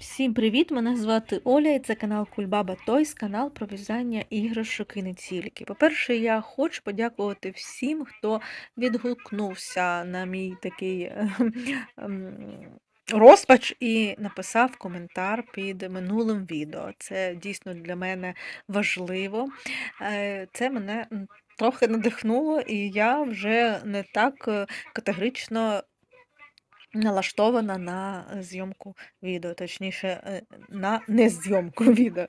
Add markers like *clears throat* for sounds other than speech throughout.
Всім привіт! Мене звати Оля, і це канал Кульбаба Тойс, канал про в'язання іграшок і не тільки. По-перше, я хочу подякувати всім, хто відгукнувся на мій такий ем, розпач і написав коментар під минулим відео. Це дійсно для мене важливо. Е, Це мене трохи надихнуло, і я вже не так е, категорично налаштована на е, зйомку відео, точніше, е, на незйомку *laughs* відео.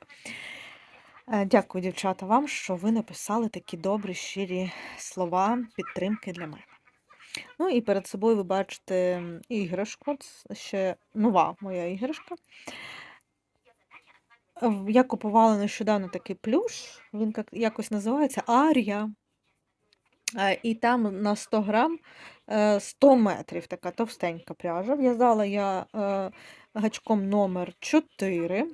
Е, Дякую, дівчата, вам, що ви написали такі добрі, щирі слова підтримки для мене. Ну і перед собою ви бачите іграшку, це ще нова моя іграшка. Я купувала нещодавно такий плюш, він якось називається Арія. І там на 100 грам 100 метрів така товстенька пряжа. В'язала я е, гачком номер 4.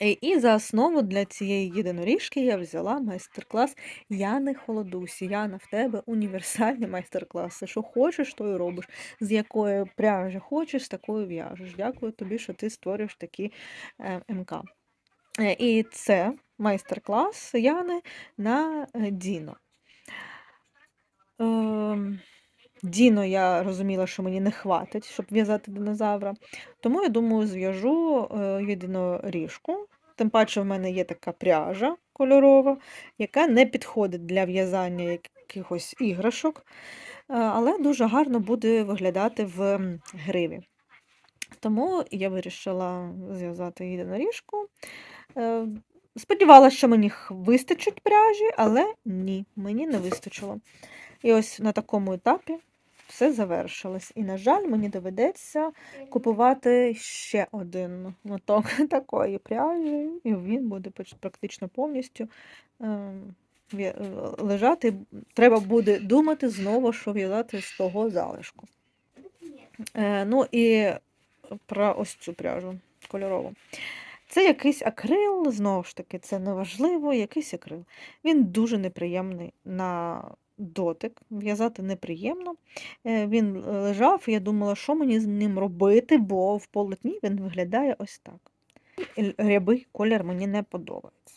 І за основу для цієї єдиноріжки я взяла майстер-клас Яни Холодусі. Яна, в тебе універсальні *laughs* майстер-класи. Що хочеш, то і робиш. З якої пряжі хочеш, з такою в'яжеш. Дякую тобі, що ти створюєш такі е, МК. Е, І це майстер-клас Яни на е, Діно. Діно я розуміла, що мені не хватить, щоб в'язати динозавра. Тому я думаю, зв'яжу е, єдиноріжку. Тим паче в мене є така пряжа кольорова, яка не підходить для в'язання якихось іграшок, е, але дуже гарно буде виглядати в гриві. Тому я вирішила зв'язати єдиноріжку. Е, Сподівалася, що мені вистачить пряжі, але ні, мені не вистачило. І ось на такому етапі все завершилось. І, на жаль, мені доведеться купувати ще один моток *laughs* такої пряжі, і він буде практично повністю ем, е, лежати. Треба буде думати знову, що в'язати з того залишку. Е, ну і про ось цю пряжу кольорову. Це якийсь акрил, знову ж таки, це неважливо, якийсь акрил. Він дуже неприємний на дотик, в'язати неприємно. Е, Він лежав, і я думала, що мені з ним робити, бо в полотні він виглядає ось так. Рябий колір мені не подобається.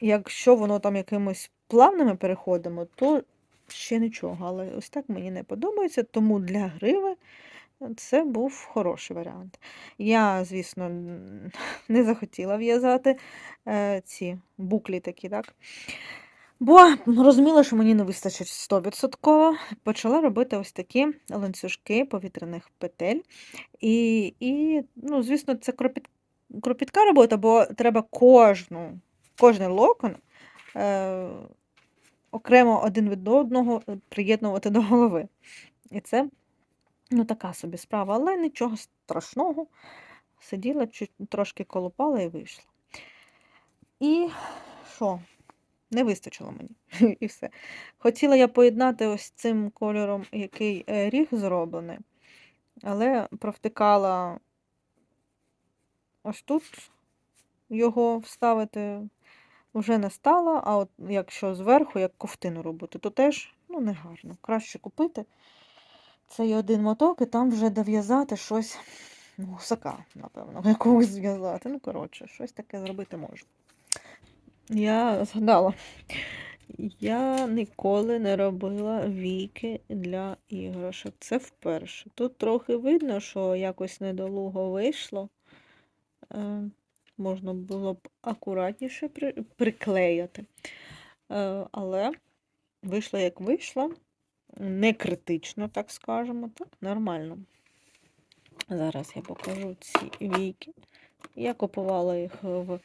Якщо воно там якимось плавними переходами, то ще нічого, але ось так мені не подобається, тому для гриви це був хороший варіант. Я, звісно, *laughs* не захотіла в'язати е, ці буклі такі, так? Бо розуміла, що мені не вистачить 100%. Почала робити ось такі ланцюжки повітряних петель. І, і ну, звісно, це кропіт, кропітка робота, бо треба кожну, кожний локон е, окремо один від одного приєднувати до голови. І це Ну, така собі справа, але нічого страшного. Сиділа, чуть трошки колупала і вийшла. І що? Не вистачило мені. *laughs* І все. Хотіла я поєднати ось цим кольором, який е, ріг зроблений, але провтикала ось тут його вставити вже не стала, а от якщо зверху, як ковтину робити, то теж ну, не гарно. Краще купити цей один моток і там вже дов'язати щось, ну, гусака, напевно, *laughs* якогось зв'язати. Ну, коротше, щось таке зробити можна. Я згадала, я ніколи не робила війки для іграшок. Це вперше. Тут трохи видно, що якось недолуго вийшло. Е, можна було б акуратніше при- приклеїти. Е, але вийшло як вийшло. Не критично, так скажемо, так, нормально. Зараз я покажу ці війки. Я купувала їх в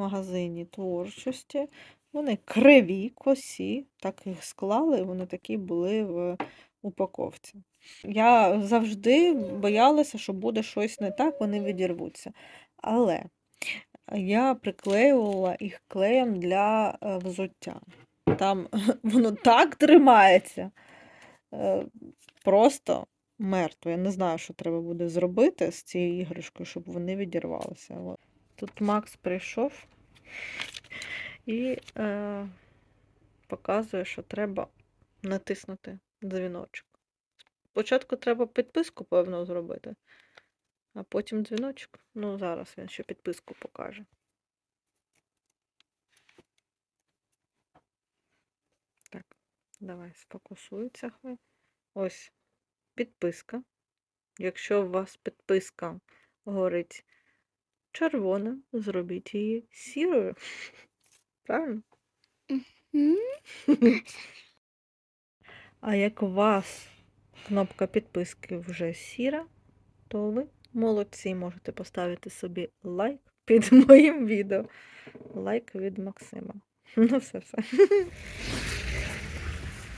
магазині творчості. Вони криві, косі, так їх склали, вони такі були в упаковці. Я завжди боялася, що буде щось не так, вони відірвуться. Але я приклеювала їх клеєм для е, взуття. Там *laughs* воно так тримається. е, Просто мертво. Я не знаю, що треба буде зробити з цією іграшкою, щоб вони відірвалися. Тут Макс прийшов і е, показує, що треба натиснути дзвіночок. Спочатку треба підписку, певно, зробити. А потім дзвіночок. Ну, зараз він ще підписку покаже. Так, давай сфокусується хай. Ось підписка. Якщо у вас підписка горить червоним, зробіть її сірою. Правильно? *laughs* А як у вас кнопка підписки вже сіра, то ви молодці, можете поставити собі лайк під *laughs* моїм відео. Лайк від Максима. *laughs* Ну, все, все.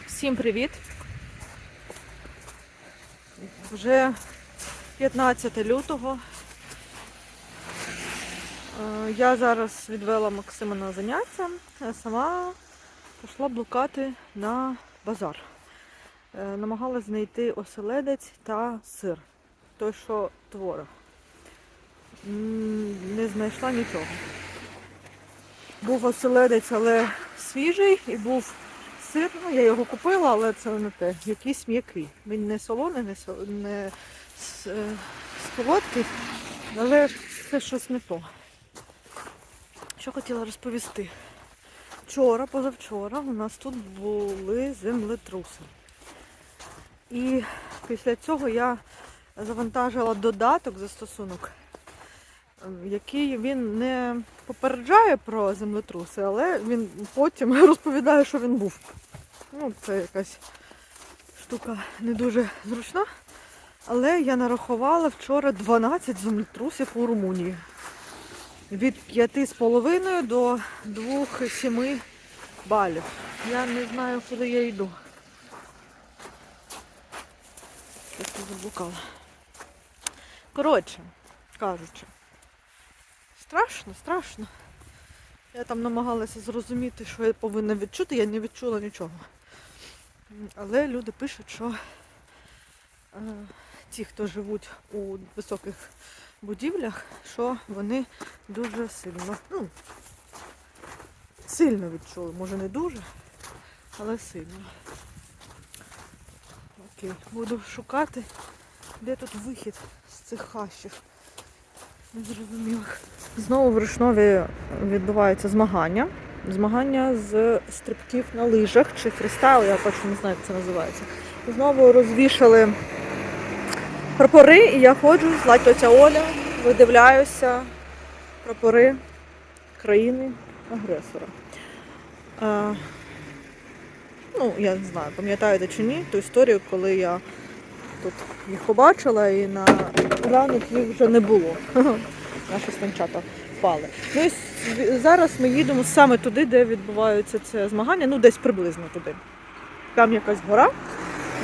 Всім привіт! Вже 15 лютого. Е, Я зараз відвела Максима на заняття, а сама пішла блукати на базар. Е, Намагалась знайти оселедець та сир. Той, що творог. Не знайшла нічого. Був оселедець, але свіжий, і був сир. Ну, я його купила, але це не те. Якийсь м'який. Він не солоний, не, сол- не е, солодкий, але це щось не то. Що хотіла розповісти? Вчора, позавчора у нас тут були землетруси. І після цього я завантажила додаток застосунок, ем, який він не попереджає про землетруси, але він потім *laughs* розповідає, що він був. Ну, це якась штука не дуже зручна. Але я нарахувала вчора 12 землетрусів у Румунії. Від 5,5 до 2,7 балів. Я не знаю, куди я йду. Щось заблукала. Коротше, кажучи, страшно, страшно. Я там намагалася зрозуміти, що я повинна відчути, я не відчула нічого. Але люди пишуть, що е, ті, хто живуть у високих будівлях, що вони дуже сильно, ну, сильно відчули. Може не дуже, але сильно. Окей, буду шукати, де тут вихід з цих хащів. Незрозумілих. Знову в Ришнові відбуваються змагання. Змагання з стрибків на лижах чи фрістайл, я точно не знаю, як це називається. Знову розвішали прапори, і я ходжу, звати тетя Оля, видивляюся прапори країни-агресора. А, ну, я не знаю, пам'ятаєте чи ні, ту історію, коли я тут їх побачила і на ранок їх вже не було. *laughs* Наші свинчата впали. Ну і зараз ми їдемо саме туди, де відбуваються це змагання, ну десь приблизно туди. Там якась гора.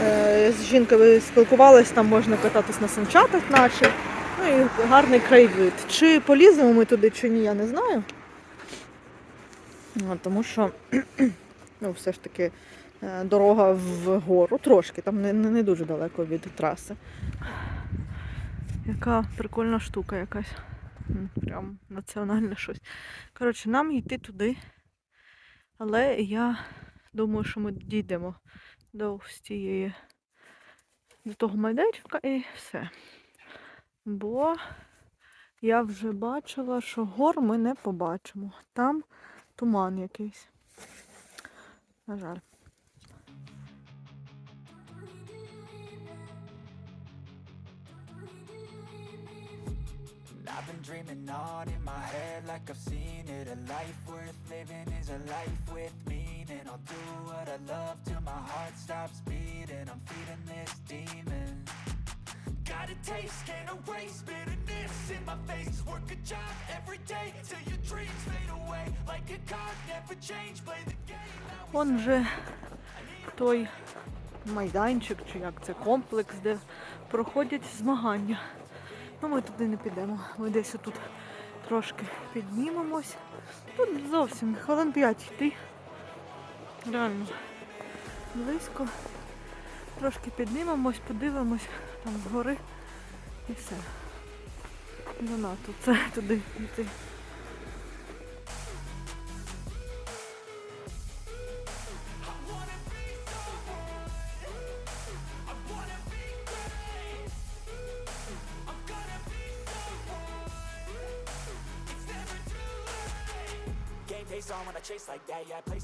Е, З жінкою спілкувалась, там можна кататись на санчатах наче. Ну і гарний краєвид. Чи поліземо ми туди, чи ні, я не знаю. Ну, Тому що *clears throat* ну, все ж таки е, дорога вгору трошки, там не, не дуже далеко від траси. Яка прикольна штука якась. Прям національне щось. Коротше, нам йти туди. Але я думаю, що ми дійдемо до ось тієї до того майданчика і все. Бо я вже бачила, що гор ми не побачимо. Там туман якийсь. На жаль. I've been dreaming on in my head like I've seen it A life worth living is a life with meaning I'll do what I love till my heart stops beating I'm feeding this demon Got a taste, can't erase bitterness in my face Work a job every day till your dreams fade away Like a card, never change, play the game now Вон той майданчик, чи як це комплекс, де проходять змагання. Ну ми туди не підемо. Ми десь тут трошки піднімемось. Тут зовсім хвилин 5 йти. Реально близько. Трошки піднімемось, подивимось там згори і все. Занадто це туди йти.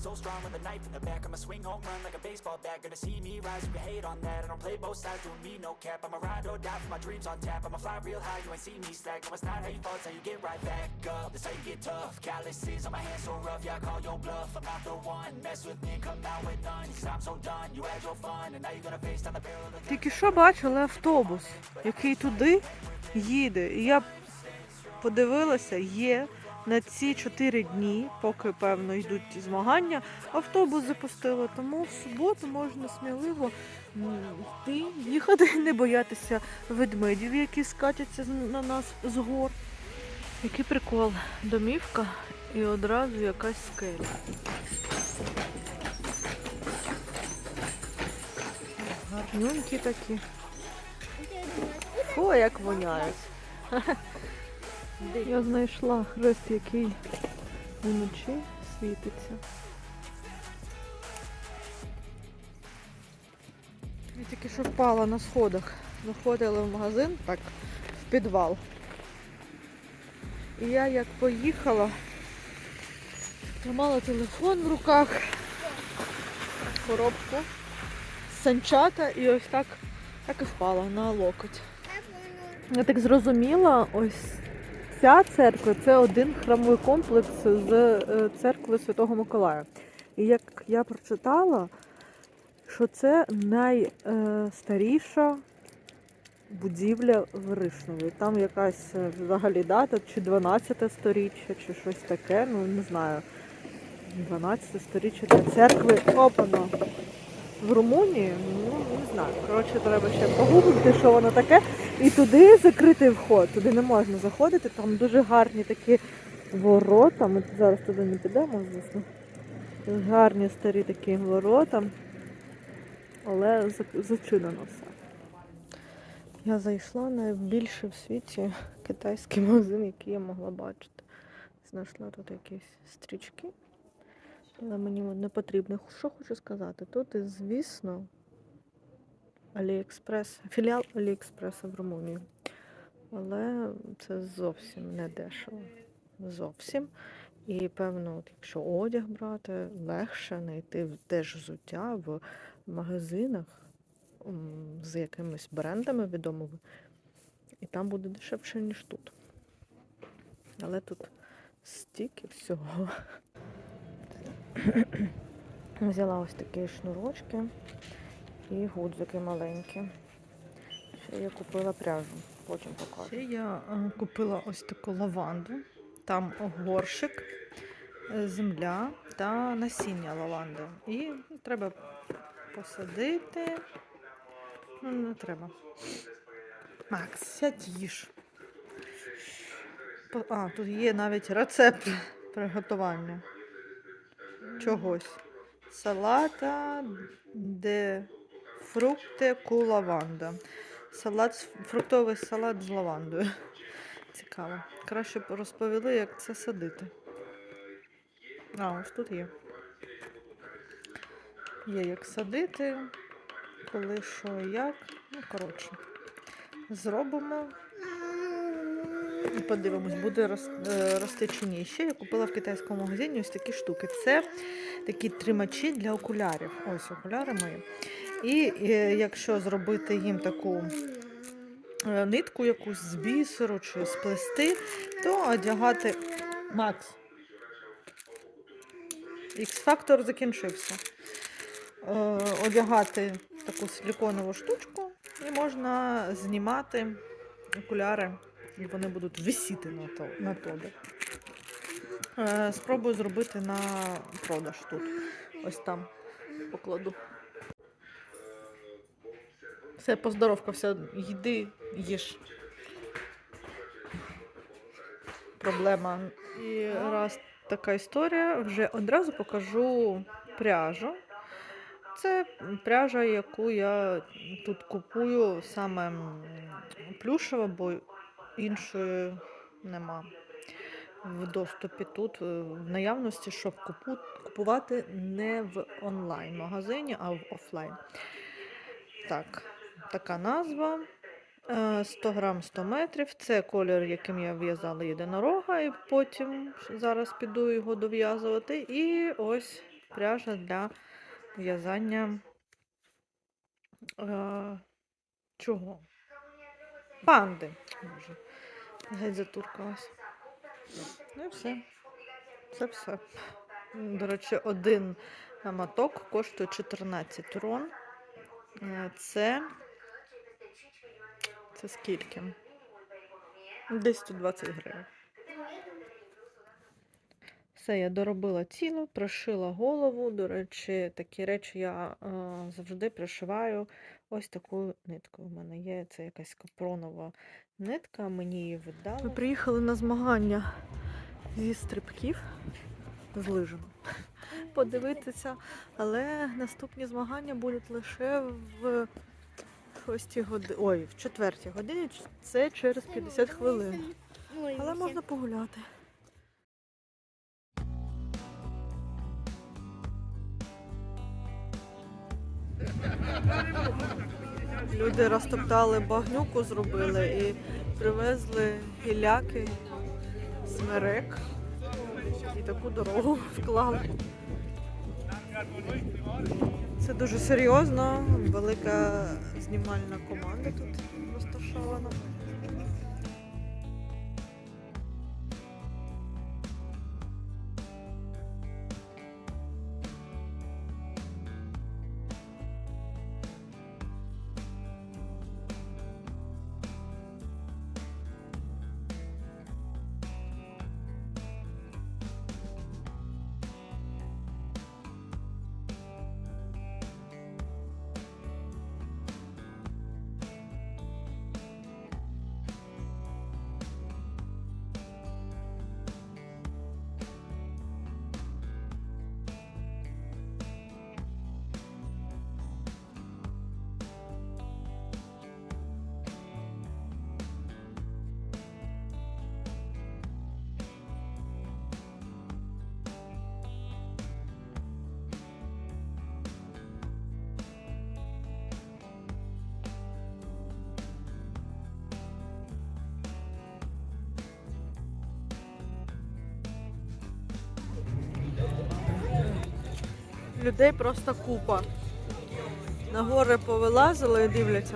So strong with a knife in the back I'ma swing home run like a baseball bat Gonna see me rise, you can hate on that I don't play both sides, doing me no cap I'ma ride or die for my dreams on tap I'ma fly real high, you ain't see me slack No, it's not how you fall, it's how you get right back up That's how you get tough Calluses on my hands so rough Yeah, I call your bluff I'm not the one Mess with me, come out with none Cause I'm so done You had your fun And now you're gonna face down the barrel of the Тільки що бачили автобус, який туди їде. І я подивилася, є на ці чотири дні, поки певно йдуть змагання, автобус запустили. Тому в суботу можна сміливо йти, їхати, *laughs* не боятися ведмедів, які скатяться на нас з гор. Який прикол. Домівка і одразу якась скеля. Гарнюнькі такі. О, як воняють. *laughs* Я знайшла хрест, який вночі світиться. Я тільки що впала на сходах. Заходила в магазин, так, в підвал. І я як поїхала, тримала телефон в руках, коробку, санчата і ось так, так і впала на локоть. Я так зрозуміла, ось ця церква це один храмовий комплекс з е, церкви Святого Миколая. І як я прочитала, що це найстаріша будівля Виришнової. Там якась е, взагалі дата, чи 12 сторіччя, чи щось таке, ну не знаю. 12 сторіччя для церкви. Опана. В Румунії, знаю. Коротше, треба ще погуглити, що воно таке. І туди закритий вход, туди не можна заходити, там дуже гарні такі ворота. Ми зараз туди не підемо, звісно. Гарні старі такі ворота, але зачинено все. Я зайшла на найбільший в світі китайський магазин, який я могла бачити. Знайшла тут якісь стрічки, але мені не потрібно. Що хочу сказати? Тут, звісно, Аліекспрес, філіал Аліекспреса в Румунії. Але це зовсім не дешево. Зовсім. І певно, от якщо одяг брати, легше знайти теж взуття в магазинах з якимись брендами відомими. І там буде дешевше, ніж тут. Але тут стільки всього. Взяла ось такі шнурочки і гудзики маленькі. Ще я купила пряжу, потім покажу. Ще я е, купила ось таку лаванду. Там горшик, е, земля та насіння лаванди. І треба посадити. Ну, не треба. Макс, сядь їж. А, тут є навіть рецепт приготування чогось. Салата де фрукти ку лаванда. Салат, фруктовий салат з лавандою. *laughs* Цікаво. Краще б розповіли, як це садити. А, ось тут є. Є як садити, коли що і як. Ну, коротше. Зробимо і подивимось, буде е, рости чи ні. Ще я купила в китайському магазині ось такі штуки. Це такі тримачі для окулярів. Ось окуляри мої. І е, якщо зробити їм таку е, нитку якусь з бісеру чи сплести, то одягати. Макс. X-фактор закінчився. Е, одягати таку силіконову штучку і можна знімати окуляри, і вони будуть висіти на, то, на тобі. Спробую зробити на продаж тут. Ось там покладу. Все, поздоровкався, йди, їж. Проблема. І раз така історія, вже одразу покажу пряжу. Це пряжа, яку я тут купую саме плюшева, бо іншої нема в доступі тут е, в наявності, щоб купувати не в онлайн-магазині, а в офлайн. Так, така назва. Е, 100 грам 100 метрів. Це колір, яким я в'язала єдинорога, і потім зараз піду його дов'язувати. І ось пряжа для в'язання е, чого? Панди. Може. Геть затуркалась. Ну і все. Це все. До речі, один е, моток коштує 14 рон. Е, Це. Це скільки? Десь 120 гривень. Все, я доробила тіло, прошила голову. До речі, такі речі я е, завжди пришиваю ось такою ниткою. У мене є це якась капронова нитка, мені її видали. Ми приїхали на змагання зі стрибків з лижами. *laughs* Подивитися, але наступні змагання будуть лише в 6 годині. Ой, в 4 годині. Це через 50 хвилин. Але можна погуляти. Люди розтоптали багнюку, зробили і привезли гіляки, смерек і таку дорогу вклали. Це дуже серйозно, велика знімальна команда тут розташована. Людей просто купа. На гори повилазили і дивляться.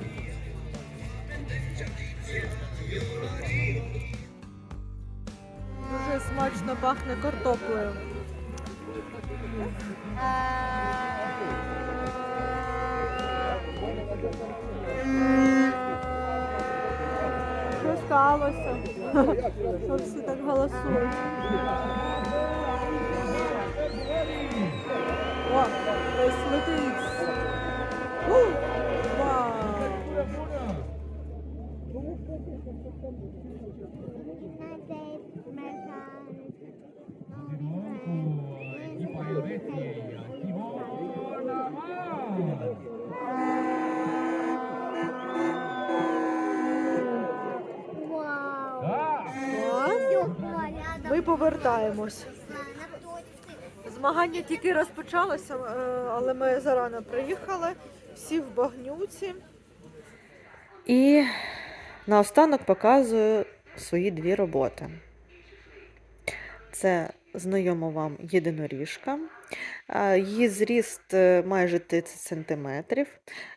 Дуже смачно пахне картоплею. Що сталося? Що всі так голосують? Ось летить. Вау! Ми повертаємось. Змагання тільки розпочалося, е, але ми зарано приїхали, всі в багнюці. І наостанок показую свої дві роботи. Це знайома вам єдиноріжка. Її зріст е, майже 30 см,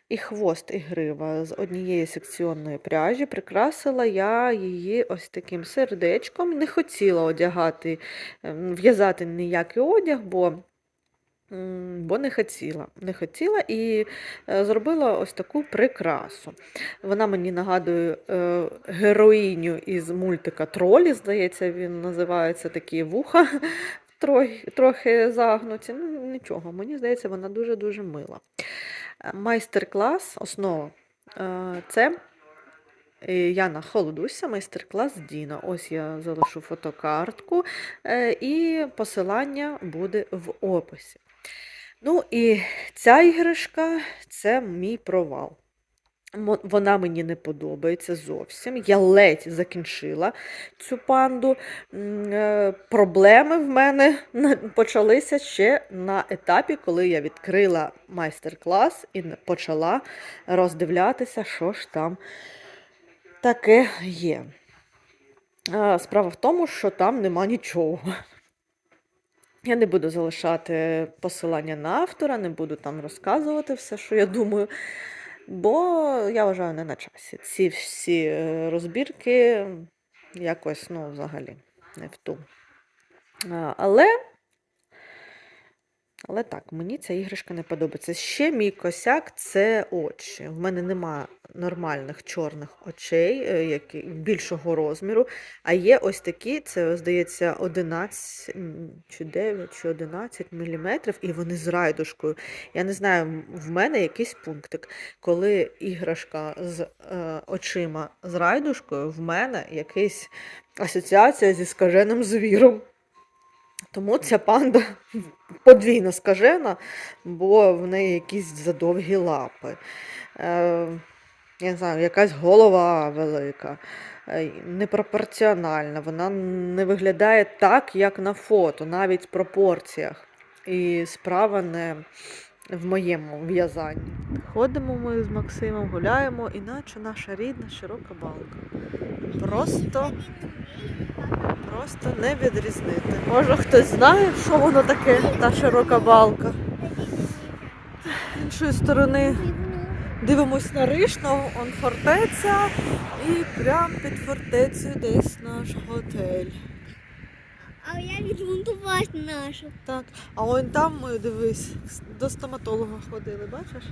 і хвост і грива з однієї секціонної пряжі. Прикрасила я її ось таким сердечком. Не хотіла одягати, ем, в'язати ніякий одяг, бо, бо не хотіла. Не хотіла і е, зробила ось таку прикрасу. Вона мені нагадує е, героїню із мультика Тролі, здається, він називається такі вуха. *laughs* Трохи, трохи загнуті. Ну, нічого, мені здається, вона дуже-дуже мила. Е, Майстер-клас, основа це Яна Холодуся, майстер-клас Діна. Ось я залишу фотокартку, і посилання буде в описі. Ну і ця іграшка це мій провал. Вона мені не подобається зовсім. Я ледь закінчила цю панду. Е, Проблеми в мене *laughs* почалися ще на етапі, коли я відкрила майстер-клас і почала роздивлятися, що ж там таке є. Справа в тому, що там нема нічого. Я не буду залишати посилання на автора, не буду там розказувати все, що я думаю, бо я вважаю не на часі. Ці всі е, розбірки якось, ну, взагалі, не в ту. Але, але так, мені ця іграшка не подобається. Ще мій косяк це очі. В мене нема нормальних чорних очей, е, які більшого розміру. А є ось такі, це, здається, 11 чи 9 чи 11 міліметрів, і вони з райдушкою. Я не знаю, в мене якийсь пунктик. Коли іграшка з е, очима з райдушкою, в мене якась асоціація зі скаженим звіром. Тому ця панда *laughs* подвійно скажена, бо в неї якісь задовгі лапи. Е, я не знаю, якась голова велика, е, непропорціональна. Вона не виглядає так, як на фото, навіть в пропорціях. І справа не в моєму в'язанні. Ходимо ми з Максимом, гуляємо, іначе наша рідна широка балка. Просто, просто не відрізнити. Може хтось знає, що воно таке, та широка балка. З іншої сторони дивимось на Ришну, он фортеця, і прямо під фортецею десь наш готель. А я відремонтувати нашу. Так, а он там ми дивись, до стоматолога ходили, бачиш?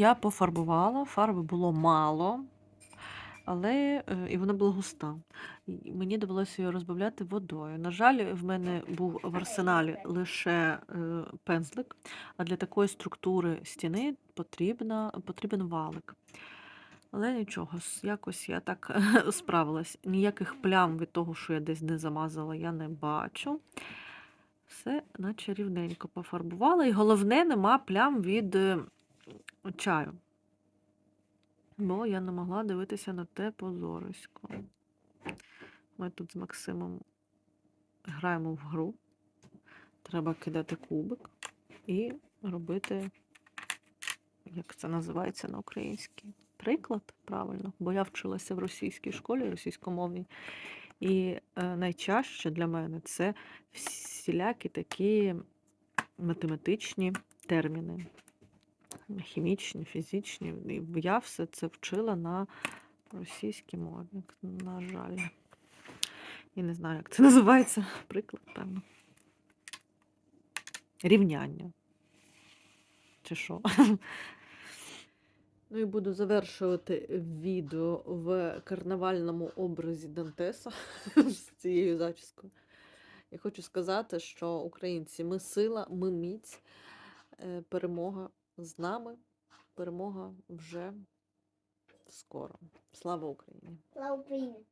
Я пофарбувала, фарби було мало, але е, і вона була густа. Мені довелося її розбавляти водою. На жаль, в мене був в арсеналі лише е, пензлик, а для такої структури стіни потрібна, потрібен валик. Але нічого, якось я так *laughs* справилась. Ніяких плям від того, що я десь не замазала, я не бачу. Все, наче рівненько пофарбувала. І головне, нема плям від е, чаю. Бо я не могла дивитися на те позорисько. Ми тут з Максимом граємо в гру. Треба кидати кубик і робити, як це називається на українській? Приклад, правильно, бо я вчилася в російській школі, російськомовній. І е, найчастіше для мене це всілякі такі математичні терміни хімічні, фізичні. І я все це вчила на російській мові, на жаль. І не знаю, як це *laughs* називається. Приклад, певно. Рівняння. Чи що? Ну і буду завершувати відео в карнавальному образі Дантеса *laughs* з цією зачіскою. Я хочу сказати, що українці, ми сила, ми міць, е, перемога з нами. Перемога вже скоро. Слава Україні! Слава Україні.